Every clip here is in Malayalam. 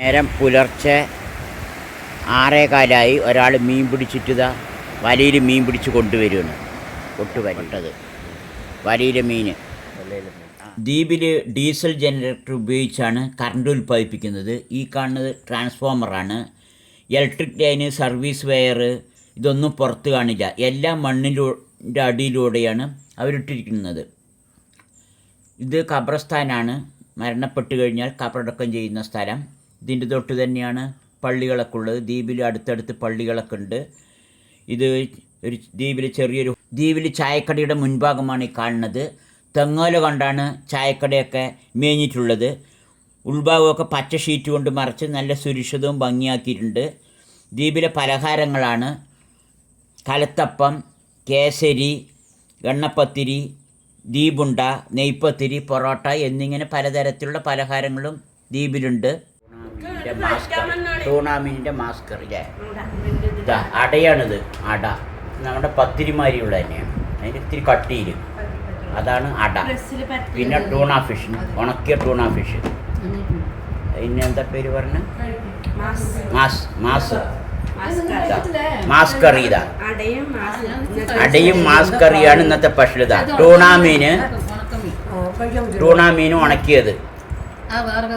നേരം പുലർച്ചെ ആറേകാലായി ഒരാൾ മീൻ പിടിച്ചിട്ട് വലയിൽ മീൻ പിടിച്ച് കൊണ്ടുവരുവാണ് ഒട്ട് വരട്ടത് വലയിലെ മീൻ. ദ്വീപിൽ ഡീസൽ ജനറേറ്റർ ഉപയോഗിച്ചാണ് കറണ്ട് ഉൽപ്പാദിപ്പിക്കുന്നത്. ഈ കാണുന്നത് ട്രാൻസ്ഫോമറാണ്. ഇലക്ട്രിക് ലൈന് സർവീസ് വയർ ഇതൊന്നും പുറത്ത് കാണില്ല. എല്ലാം മണ്ണിലൂടെ അടിയിലൂടെയാണ് അവരിട്ടിരിക്കുന്നത്. ഇത് ഖബർസ്ഥാനാണ്. മരണപ്പെട്ട് കഴിഞ്ഞാൽ കബറടക്കം ചെയ്യുന്ന സ്ഥലം. ഇതിന്റെ തൊട്ട് തന്നെയാണ് പള്ളികളൊക്കെ ഉള്ളത് ദ്വീപിൽ അടുത്തടുത്ത് പള്ളികളൊക്കെ ഉണ്ട്. ഇത് ഒരു ദ്വീപിൽ ചെറിയൊരു ദ്വീപിൽ ചായക്കടയുടെ മുൻഭാഗമാണ് ഈ കാണുന്നത്. തെങ്ങോല കൊണ്ടാണ് ചായക്കടയൊക്കെ മേഞ്ഞിട്ടുള്ളത്. ഉൾഭാഗമൊക്കെ പച്ച ഷീറ്റ് കൊണ്ട് മറച്ച് നല്ല സുരക്ഷിതവും ഭംഗിയാക്കിയിട്ടുണ്ട്. ദ്വീപിലെ പലഹാരങ്ങളാണ്. കലത്തപ്പം കേസരി എണ്ണപ്പത്തിരി ദ്വീപുണ്ട നെയ്പ്പത്തിരി പൊറോട്ട എന്നിങ്ങനെ പലതരത്തിലുള്ള പലഹാരങ്ങളും ദ്വീപിലുണ്ട്. ടൂണാമീനിന്റെ മാസ്കർ ടൂർണമെന്റിന്റെ മാസ്കർ ഇതാ. അടയാണിത്. അട. നമ്മുടെ പത്തിരിമാരിയുള്ള തന്നെയാണ്. അതിന് ഇത്തിരി കട്ടിയിൽ അതാണ് അട. പിന്നെ ടൂണ ഫിഷ് ഉണക്കിയ ടൂണ ഫിഷ് പിന്നെ എന്താ പേര് പറഞ്ഞ? മാസ് മാസ് മാസ് കറി ഇതാ അടയും മാസ്കറിയാണ് ഇന്നത്തെ സ്പെഷ്യൽ ഇതാ. ടൂണ മീന് ടൂണ മീൻ. ഉണക്കിയത്.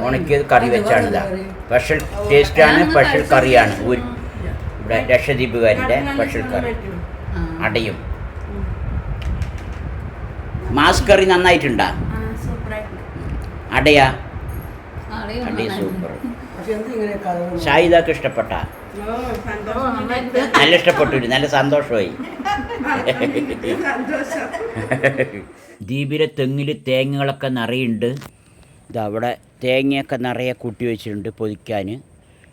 ഉണക്കിയത് കറി വെച്ചാണ് ഇതാ സ്പെഷ്യൽ ടേസ്റ്റാണ് സ്പെഷ്യൽ കറിയാണ്. ഇവിടെ ലക്ഷദ്വീപുകാരുടെ സ്പെഷ്യൽ കറി. അടയും. മാസ് കറി നന്നായിട്ടുണ്ടാ? അടയാ? അടയ സൂപ്പർ ഷാഹിദാക്ക് ഇഷ്ടപ്പെട്ട? നല്ല ഇഷ്ടപ്പെട്ടു നല്ല സന്തോഷമായി. ദ്വീപിലെ തെങ്ങിൽ തേങ്ങകളൊക്കെ നിറയുണ്ട്. ഇത് അവിടെ തേങ്ങയൊക്കെ നിറയെ കൂട്ടി വെച്ചിട്ടുണ്ട് പൊതിക്കാൻ.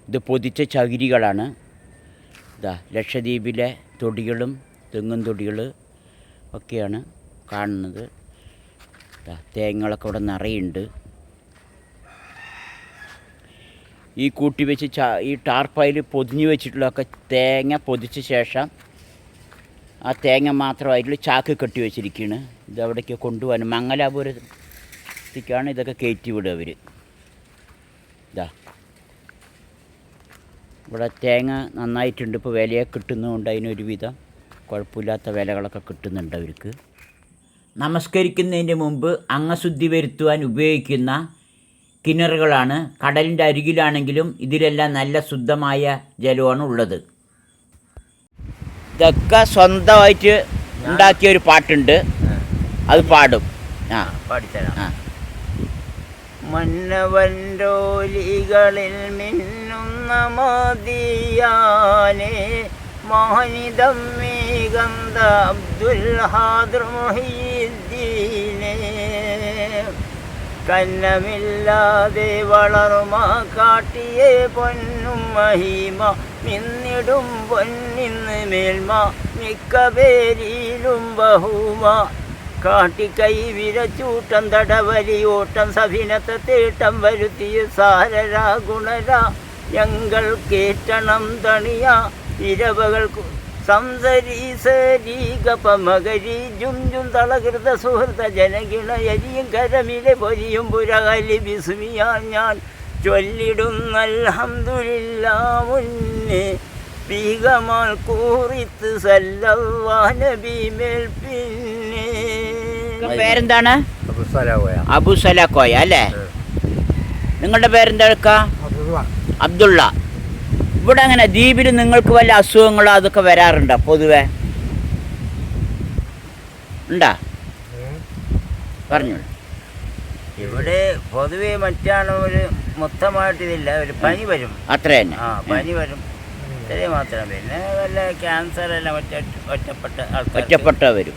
ഇത് പൊതിച്ച ചകിരികളാണ്. ഇതാ ലക്ഷദ്വീപിലെ തൊടികളും തെങ്ങും തൊടികൾ ഒക്കെയാണ് കാണുന്നത്. തേങ്ങകളൊക്കെ ഇവിടെ നിറയുണ്ട്. ഈ കൂട്ടി വെച്ച് ച ഈ ടാർപ്പായിൽ പൊതിഞ്ഞ് വെച്ചിട്ടുള്ളതൊക്കെ തേങ്ങ പൊതിച്ച ശേഷം ആ തേങ്ങ മാത്രമായിട്ടുള്ള ചാക്ക് കെട്ടി വെച്ചിരിക്കുകയാണ്. ഇത് അവിടേക്ക് കൊണ്ടുപോകാൻ മംഗലാപുരത്തേക്കാണ് ഇതൊക്കെ കയറ്റി വിടുക അവർ ഇതാ ഇവിടെ തേങ്ങ നന്നായിട്ടുണ്ട്. ഇപ്പോൾ വിലയൊക്കെ കിട്ടുന്നതുകൊണ്ട് അതിനൊരുവിധം കുഴപ്പമില്ലാത്ത വിലകളൊക്കെ കിട്ടുന്നുണ്ട് അവർക്ക്. നമസ്കരിക്കുന്നതിന് മുമ്പ് അംഗശുദ്ധി വരുത്തുവാൻ ഉപയോഗിക്കുന്ന കിണറുകളാണ്. കടലിന്റെ അരികിലാണെങ്കിലും ഇതിലെല്ലാം നല്ല ശുദ്ധമായ ജലമാണ് ഉള്ളത്. ഇതൊക്കെ സ്വന്തമായിട്ട് ഉണ്ടാക്കിയ ഒരു പാട്ടുണ്ട്. അത് പാടും. ആ പാടിത്തരാം. ആ. മന്നവൻഡോലികളിൽ മിന്നുന്ന മതിയാനെ മോഹനിതം മേഘന്ത അബ്ദുൽ ഹാദർ കന്നമില്ലാതെ വളർമ കാട്ടിയെ പൊന്നും മഹിമ നിന്നിടും പൊന്നിന്ന് മേൽമ മിക്ക പേരിലും ബഹുമ. കാട്ടിക്കൈ വിരച്ചൂട്ടം തടവരിയോട്ടം സഭിനത്തെ തേട്ടം വരുത്തിയ സാരരാ ഗുണര ഞങ്ങൾ കേറ്റണം തണിയ ഇരവകൾ സംസരീസരീ ഗപമകരി ജും ജും തളകൃത സുഹൃത ജനഗിണയരിയും കരമിലെ പൊരിയും പുരകലി വിസ്മിയാൻ ഞാൻ ചൊല്ലിടും ചൊല്ലിടുന്നൽഹംദുലില്ലാ മുന്നേ. പീകമാൽ കൂറിത്ത് സല്ലവാനബിമേൽ പിന്നെ പേരെന്താണ്? അബുസല കോയ അല്ലേ? നിങ്ങളുടെ പേരെന്താ അബ്ദുള്ള. ഇവിടെ അങ്ങനെ ദ്വീപിൽ നിങ്ങൾക്ക് വല്ല അസുഖങ്ങളോ അതൊക്കെ വരാറുണ്ടോ പൊതുവെ? ഉണ്ടാ? പറഞ്ഞു ഇവിടെ പൊതുവെ മറ്റാണ് ഒരു മൊത്തമായിട്ടിതില്ല. ഒരു പനി വരും. അത്ര തന്നെ ആ പനി വരും. ഇത്രയും മാത്രം പിന്നെ വല്ല ക്യാൻസർ എല്ലാം ഒറ്റ ഒറ്റപ്പെട്ട ആൾക്കാർ ഒറ്റപ്പെട്ട വരും.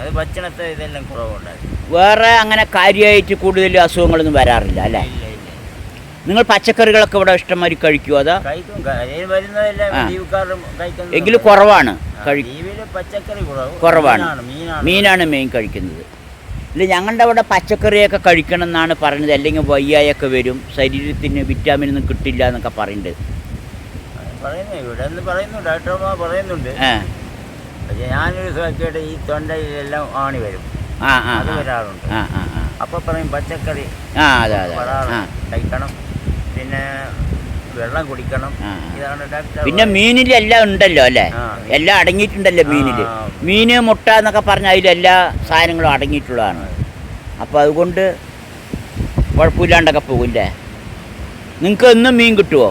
അത് ഭക്ഷണത്തെ ഇതെല്ലാം കുറവുണ്ടായി വേറെ അങ്ങനെ കാര്യമായിട്ട് കൂടുതൽ അസുഖങ്ങളൊന്നും വരാറില്ല അല്ലേ? നിങ്ങൾ പച്ചക്കറികളൊക്കെ ഇവിടെ ഇഷ്ടംമാതിരി കഴിക്കുമോ അതാ. എങ്കിലും കുറവാണ് കുറവാണ്. മീനാണ് മെയിൻ കഴിക്കുന്നത്. ഇല്ല ഞങ്ങളുടെ അവിടെ പച്ചക്കറിയൊക്കെ കഴിക്കണം എന്നാണ് പറയുന്നത്. അല്ലെങ്കിൽ വയ്യായൊക്കെ വരും. ശരീരത്തിന് വിറ്റാമിൻ ഒന്നും കിട്ടില്ല എന്നൊക്കെ പറയുന്നുണ്ട്. പറയുന്നു ഇവിടെ നിന്ന് ഡോക്ടർമാർ പറയുന്നുണ്ട്. പക്ഷെ ഞാനൊരു കേട്ട് ഈ തൊണ്ടയിലെല്ലാം ആണി വരും. അത് വരാറുണ്ട്. അപ്പൊ പറയും പച്ചക്കറി കഴിക്കണം. പിന്നെ വെള്ളം കുടിക്കണം. ഇതാണ് ഡോക്ടർ പിന്നെ മീനിൽ എല്ലാം ഉണ്ടല്ലോ അല്ലേ? എല്ലാം അടങ്ങിയിട്ടുണ്ടല്ലോ മീനിൽ. മീന് മുട്ട എന്നൊക്കെ പറഞ്ഞാൽ അതിലെല്ലാ സാധനങ്ങളും അടങ്ങിയിട്ടുള്ളതാണ്. അപ്പൊ അതുകൊണ്ട് കുഴപ്പമില്ലാണ്ടൊക്കെ പോകില്ലേ നിങ്ങൾക്ക് എന്നും മീൻ കിട്ടുമോ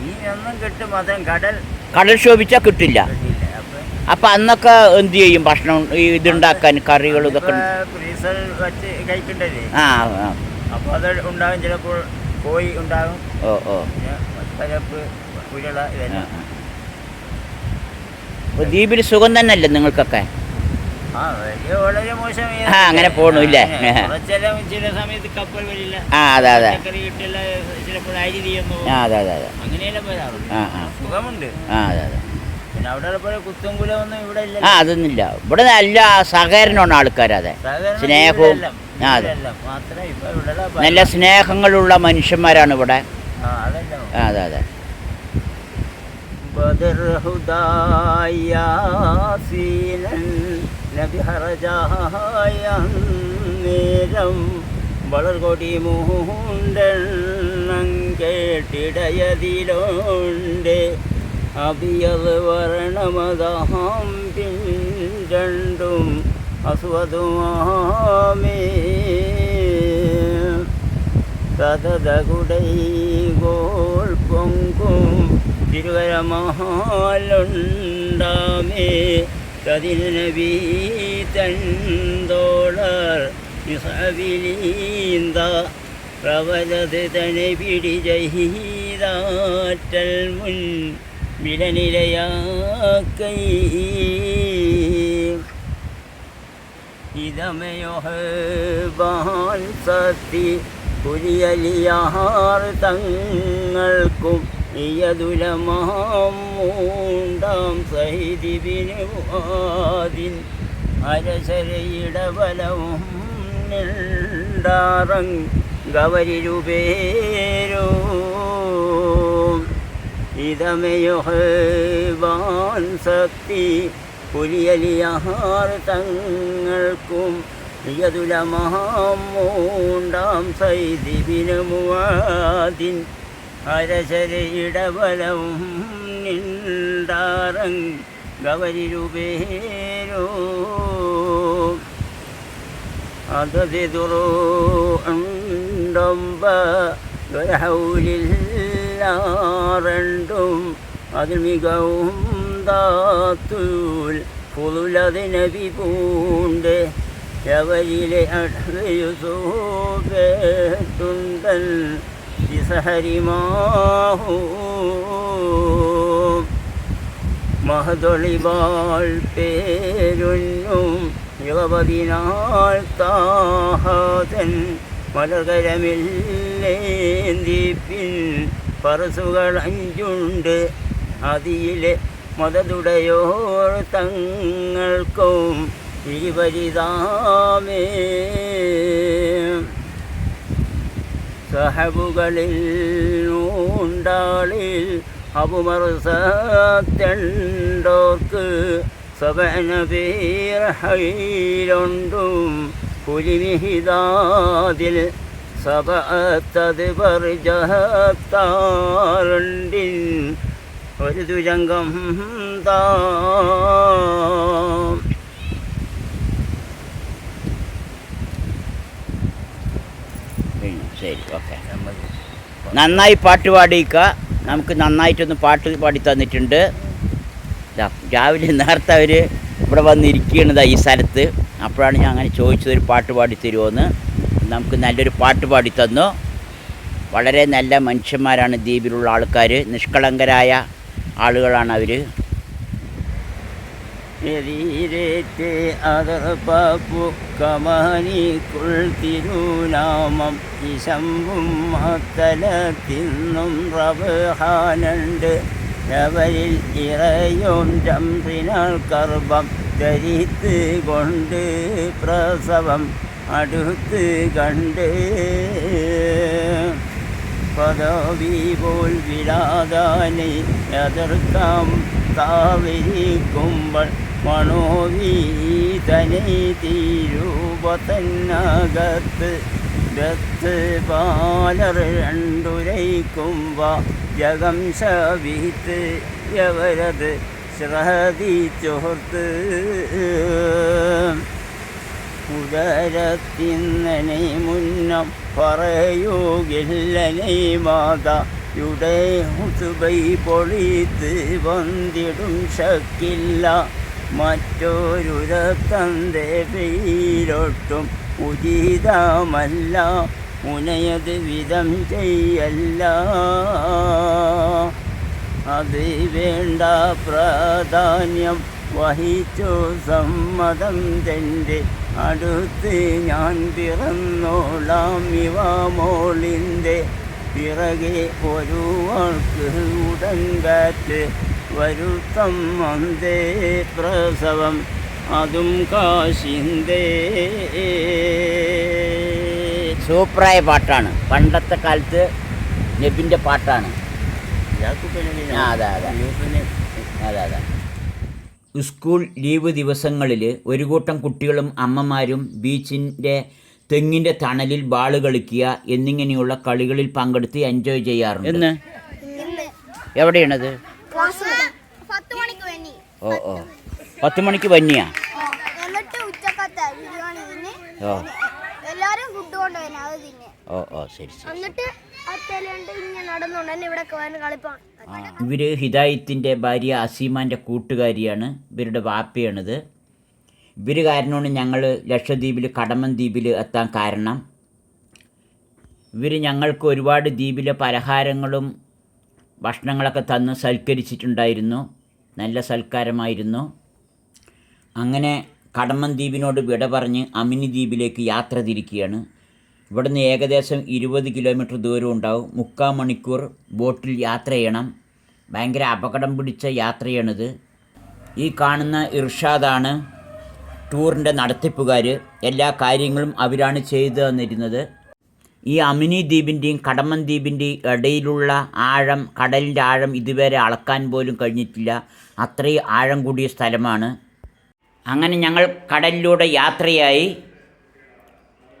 മീനൊന്നും കിട്ടും. മാത്രം കടൽ. കടൽ ശോഭിച്ചാൽ കിട്ടില്ല. അപ്പൊ അന്നൊക്കെ എന്ത് ചെയ്യും? ഭക്ഷണം ഈ ഇതുണ്ടാക്കാൻ കറികൾ ഇതൊക്കെ ദ്വീപിന് ഫ്രീസർ വെച്ച് കഴിക്കണ്ടല്ലേ? ആ. അപ്പോൾ അത് ഉണ്ടാകും ചിലപ്പോൾ കോഴി ഉണ്ടാകും ഓ ഓ. പരപ്പ് ഇതെല്ലാം. ദ്വീപിൽ സുഖം തന്നെയല്ലേ നിങ്ങൾക്കൊക്കെ? ആ അങ്ങനെ പോണു ഇല്ലേ? ആ. അതെ അതെ. ആ അതെ അതെ അതെ. ആ ആ. ആ അതെ അതെ. ആ അതൊന്നുമില്ല. ഇവിടെ നല്ല സഹകരണമാണ് ആൾക്കാരതെ സ്നേഹവും ആ അതെ. നല്ല സ്നേഹങ്ങളുള്ള മനുഷ്യന്മാരാണ് ഇവിടെ. ആ, അതെ അതെ. ഹുദായാസീനൻ നബി നേരം വളർകൊടി മൂണ്ടെണ്ണം കേട്ടിടയതിലുണ്ട്. അബിയത് വർണമതാം പിൻരണ്ടും അസ്വതുമാമേ. സതതകുടൈകോൾ പൊങ്കും തിരുവരമഹാലുണ്ടാമേ കതിൽ നബി തന്തോളർ മിസവിലീന്ത പ്രവലത് തനെ പിടി ജഹീതാറ്റൽ മുൻ വിലനിലയാക്കൈ ഇതമയൊഹബാൻ സത്തി പുലിയലിയാർ തങ്ങൾക്കും ഇയതുലമാം സഹിതിബിനുവാദിൻ അരശരയിടബലവും നിണ്ടാറങ് ഗവരിരുപേരോ. ഇതമയൊഹബാൻ സക്തി പുലിയലിയാർ തങ്ങൾക്കും യതുലമൂണ്ടാം സൈദിബിനുവാദിൻ അരശരയിടബലവും നിണ്ടാറങ് ഗവരിരുപേരോ അതതിതുറോ ഉണ്ടൊമ്പ അതിൽ മികവും താത്തൂൽ പുതുലതിനബി പൂണ്ട് എവരിലെ അടയുസോട്ടുണ്ടൽ വിസഹരിമാഹൂ മഹതൊളിവാൾ പേരുന്നും യുവതിനാൾ താഹതൻ മലകരമില്ലേന്തിപ്പിൻ പറസുകൾ അഞ്ചുണ്ട് അതിയിലെ മതതുടയോർ തങ്ങൾക്കും ഇരുപരിതാമേ സഹബുകളിൽ നൂണ്ടാളിൽ അപുമറുസത്തണ്ടോർക്ക് സബന പേർ ഹൈലുണ്ടും പുലിമിഹിതാതിൽ സബത്തത് പരിജഹത്താറുണ്ടിൻ ഒരു തുരങ്കം താ ശരി ഓക്കെ. നന്നായി പാട്ട് പാടിയിക്ക നമുക്ക് നന്നായിട്ടൊന്ന് പാട്ട് പാടി തന്നിട്ടുണ്ട്. രാവിലെ നേരത്തെ അവർ ഇവിടെ വന്നിരിക്കുകയാണ് ഈ സ്ഥലത്ത്. അപ്പോഴാണ് ഞാൻ അങ്ങനെ ചോദിച്ചത് ഒരു പാട്ട് പാടി തരുമോയെന്ന് നമുക്ക് നല്ലൊരു പാട്ട് പാടി തന്നു. വളരെ നല്ല മനുഷ്യന്മാരാണ് ദ്വീപിലുള്ള ആൾക്കാർ നിഷ്കളങ്കരായ ആളുകളാണ് അവർ എതിരേറ്റ് അതർപ്പു കമനിക്കുൾ തിരുനാമം ഇശമ്പും മത്തലത്തിന്നും റബ്ഹാനുണ്ട് അവരിൽ ഇറയും ചമ്പിനാൽ കർമ്മം ധരിത്ത് കൊണ്ട് പ്രസവം അടുത്ത് കണ്ട്. പദവി പോൽ വിടാതാനെ എതിർക്കാം താവരിക്കുമ്പോൾ മനോവീതനെ തീരൂപത്തന്നകത്ത് രത്ത് പാലർ രണ്ടുരയ്ക്കുമ്പ ജഗം ശവിത്ത് യവരത് ശ്രദ്ധിച്ചോർത്ത് ഉദരത്തിന്നനെ മുന്നം പറയുകില്ലനെ മാതയുടെ ഹുസുബൈ പൊളിത്ത് വന്നിടും ശക്കില്ല. മറ്റൊരുരത്തന്റെ പേരൊട്ടും ഉചിതമല്ല. മുനയത് വിധം ചെയ്യല്ല. അത് വേണ്ട പ്രാധാന്യം വഹിച്ചു സമ്മതം തന്റെ അടുത്ത് ഞാൻ പിറന്നോളാം ഇവ മോളിന്റെ പിറകെ ഒരു വാൾക്ക് ഉടൻ കാറ്റ് വരുത്തം വന്ദേ പ്രസവം അതും കാശിന്തേ സൂപ്പറായ പാട്ടാണ്. പണ്ടത്തെ കാലത്ത് നബിന്റെ പാട്ടാണ്. ആ, അതെ, അതെ. അതെ അതെ. സ്കൂൾ ലീവ് ദിവസങ്ങളിൽ ഒരു കൂട്ടം കുട്ടികളും അമ്മമാരും ബീച്ചിന്റെ തെങ്ങിന്റെ തണലിൽ ബാൾ കളിക്കുക എന്നിങ്ങനെയുള്ള കളികളിൽ പങ്കെടുത്ത് എൻജോയ് ചെയ്യാറുണ്ട്. എന്ന്? എവിടെയാണത് ക്ലാസ് പത്ത് മണിക്ക് വേണ്ടി ഓ ഓ. പത്ത് മണിക്ക് വന്നിയാ? എന്നിട്ട് ഉച്ചക്കത്തെ ബിരിയാണി തിന്ന്. ഓ. എല്ലാരും ഫുഡ് കൊണ്ടുവരുന്നത് അത് തിന്നെ. ഓ ഓ ശരി എന്നിട്ട് ഇവർ ഹിദായത്തിന്റെ ഭാര്യ അസീമാന്റെ കൂട്ടുകാരിയാണ്. ഇവരുടെ വാപ്പയാണിത്. ഇവർ കാരണമാണ് ഞങ്ങൾ ലക്ഷദ്വീപിൽ കടമൻ ദ്വീപിൽ എത്താൻ കാരണം. ഇവർ ഞങ്ങൾക്ക് ഒരുപാട് ദ്വീപിലെ പലഹാരങ്ങളും ഭക്ഷണങ്ങളൊക്കെ തന്ന് സൽക്കരിച്ചിട്ടുണ്ടായിരുന്നു. നല്ല സൽക്കാരമായിരുന്നു. അങ്ങനെ കടമൻ ദ്വീപിനോട് വിട പറഞ്ഞ് അമിനി ദ്വീപിലേക്ക് യാത്ര തിരിക്കുകയാണ്. ഇവിടുന്ന് ഏകദേശം ഇരുപത് കിലോമീറ്റർ ദൂരം ഉണ്ടാവും. മുക്കാൽ മണിക്കൂർ ബോട്ടിൽ യാത്ര ചെയ്യണം. ഭയങ്കര അപകടം പിടിച്ച യാത്രയാണിത്. ഈ കാണുന്ന ഇർഷാദാണ് ടൂറിന്റെ നടത്തിപ്പുകാർ എല്ലാ കാര്യങ്ങളും അവരാണ് ചെയ്തു തന്നിരുന്നത്. ഈ അമിനി ദ്വീപിന്റെയും കടമൻ ദ്വീപിന്റെയും ഇടയിലുള്ള ആഴം കടലിന്റെ ആഴം ഇതുവരെ അളക്കാൻ പോലും കഴിഞ്ഞിട്ടില്ല. അത്രയും ആഴം കൂടിയ സ്ഥലമാണ്. അങ്ങനെ ഞങ്ങൾ കടലിലൂടെ യാത്രയായി.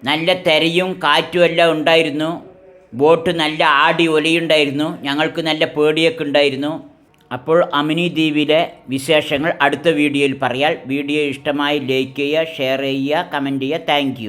നല്ല തെരയും കാറ്റും എല്ലാം ഉണ്ടായിരുന്നു. ബോട്ട് നല്ല ആടി ഒലയുണ്ടായിരുന്നു. ഞങ്ങൾക്ക് നല്ല പേടിയൊക്കെ ഉണ്ടായിരുന്നു. അപ്പോൾ അമിനി ദ്വീപിലെ വിശേഷങ്ങൾ അടുത്ത വീഡിയോയിൽ പറയാൽ വീഡിയോ ഇഷ്ടമായി ലൈക്ക് ചെയ്യുക ഷെയർ ചെയ്യുക കമന്റ് ചെയ്യുക. താങ്ക്